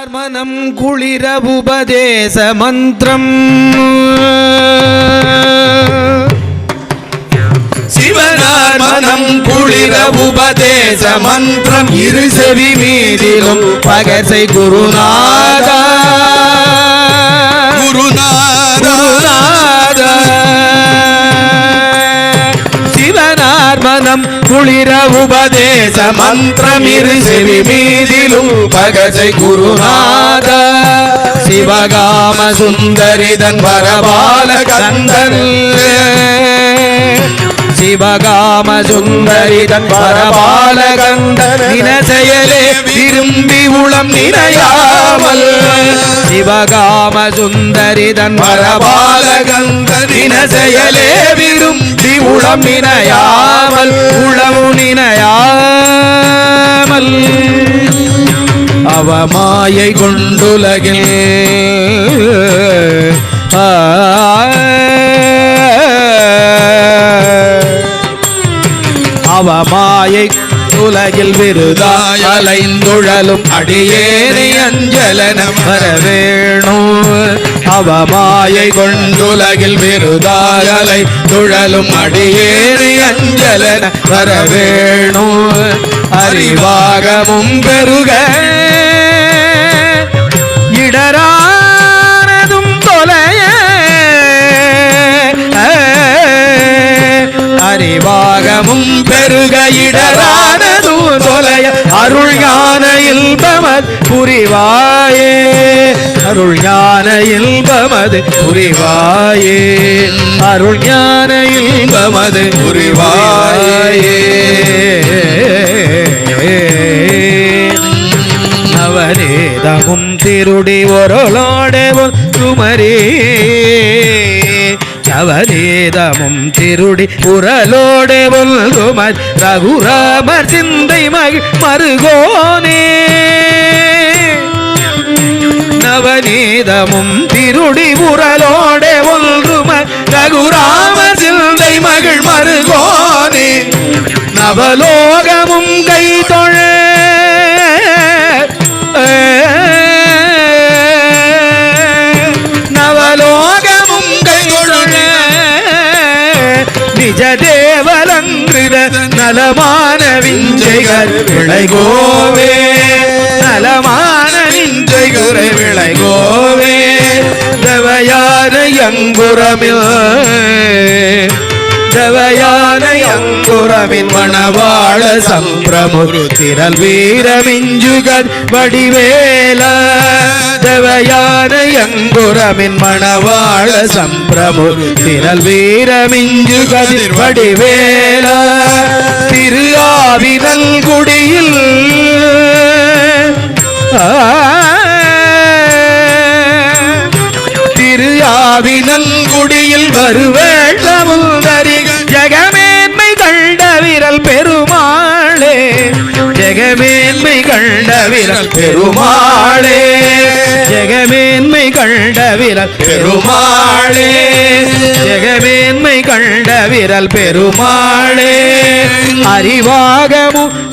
சிவனார் மனம் குளிர உபதேச மந்திரம். சிவனார் மனம் குளிர உபதேச மந்திரம். இரு செவி மீதிலும் பகசை குருநாதா. குளிர உபதேச மந்திரமிரு செவி மீதிலும் பகஜை குருநாத. சிவகாம சுந்தரிதன் வரபால கந்தன். சிவகாம சுந்தரிதன் வரபால கந்தன். நினசெயலே விரும்பி உளம் நினையாமல். சிவகாம சுந்தரிதன் வரபால கந்தன். நினசெயலே விரும்பி உளம் நினையாமல் உளவு நினையாமல் அவமாயை கொண்டுலகில். ஆ, அவமாயை உலகில் விருதாய் அலைந்துழலும் அடியேனை அஞ்சலன வரவேணும் அவமாயை கொண்டுலகில் விருதாகலை துழலும் அடியேனை அஞ்சலன வரவேணும் அறிவாகமும் பெருக இடரானதும் தொலைய. அறிவாகமும் பெருக இடரானதும் தொலைய. அருள் ஞான புரிவாயே. அருள் ஞான இல்பமது புரிவாயே. அருள் ஞான இல்பமது புரிவாயே. நவநீதமும் திருடி ஒருளோடவும் குமரே நவநீதமும் திருடி உரலோடே குமர் ரகுராமர் சிந்தை மகிழ் மருகோனே. நவநீதமும் திருடி உரலோடே ஒன்றுமர் ரகுராமர் சிந்தை மகிழ் மருகோனே. நவலோகமும் கைதோ தேவலங்கிருத நலமான விஞ்சைகள் விளைகோவே. நலமான விஞ்சைகுறை விளைகோவே. தவையான அங்குரமில் தவையான அங்குரமின் மணவாள சம்பிரமுரு திரல் வீரமிஞ்சுகர் வடிவேல. தவையான அங்குரமின் மணவாள சம்பிரமுரு திரல் வீரமிஞ்சுகர் வடிவேல. திரு ஆவினங்குடியில் திரு ஆவினல் வருவே. கண்ட விரல் பெருமாளே. ஜெகமேன்மை கண்ட விரல் பெருமாளே. ஜெகமேன்மை கண்ட விரல் பெருமாளே. அறிவாகமும்